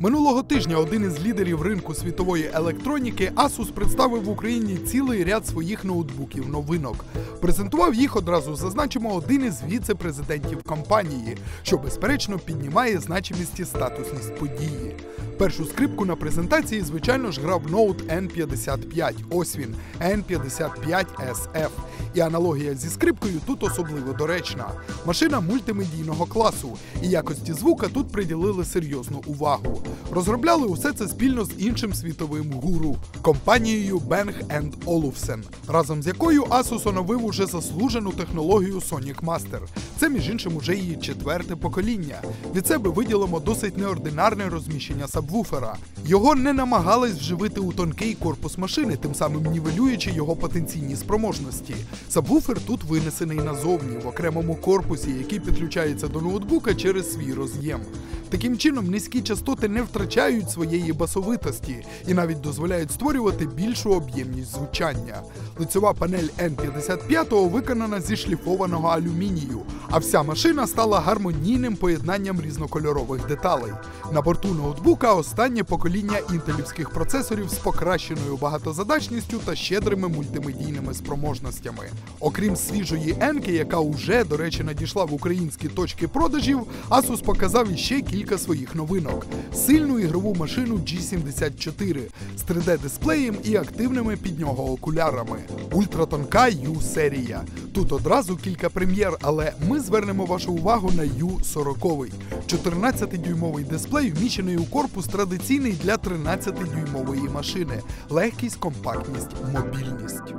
Минулого тижня один із лідерів ринку світової електроніки Asus представив в Україні цілий ряд своїх ноутбуків новинок. Презентував їх одразу зазначимо один із віце-президентів компанії, що безперечно піднімає значимість і статусність події. Першу скрипку на презентації, звичайно ж, грав ноут N55. Ось він N55SF. І аналогія зі скрипкою тут особливо доречна. Машина мультимедійного класу, і якості звука тут приділили серйозну увагу. Розробляли усе це спільно з іншим світовим гуру компанією Bang Olufsen, разом з якою Asus оновив уже заслужену технологію Sonic Master. Це між іншим уже її четверте покоління. Від себе виділимо досить неординарне розміщення сабвуфера. Його не намагались вживити у тонкий корпус машини, тим самим нівелюючи його потенційні спроможності. Сабвуфер тут винесений назовні в окремому корпусі, який підключається до ноутбука через свій роз'єм. Таким чином низькі частоти не втрачають своєї басовитості і навіть дозволяють створювати більшу об'ємність звучання. Лицьова панель N55 виконана зі шліфованого алюмінію, а вся машина стала гармонійним поєднанням різнокольорових деталей. На борту ноутбука останнє покоління інтелівських процесорів з покращеною багатозадачністю та щедрими мультимедійними спроможностями. Окрім свіжої Енки, яка уже, до речі, надійшла в українські точки продажів, Asus показав іще кілька своїх новинок: сильну ігрову машину G74 з 3D-дисплеєм і активними під нього окулярами, ультратонка U-серія. Тут одразу кілька прем'єр, але ми звернемо вашу увагу на U40. 14-дюймовий дисплей вміщений у корпус традиційний для 13-дюймової машини. Легкість, компактність, мобільність.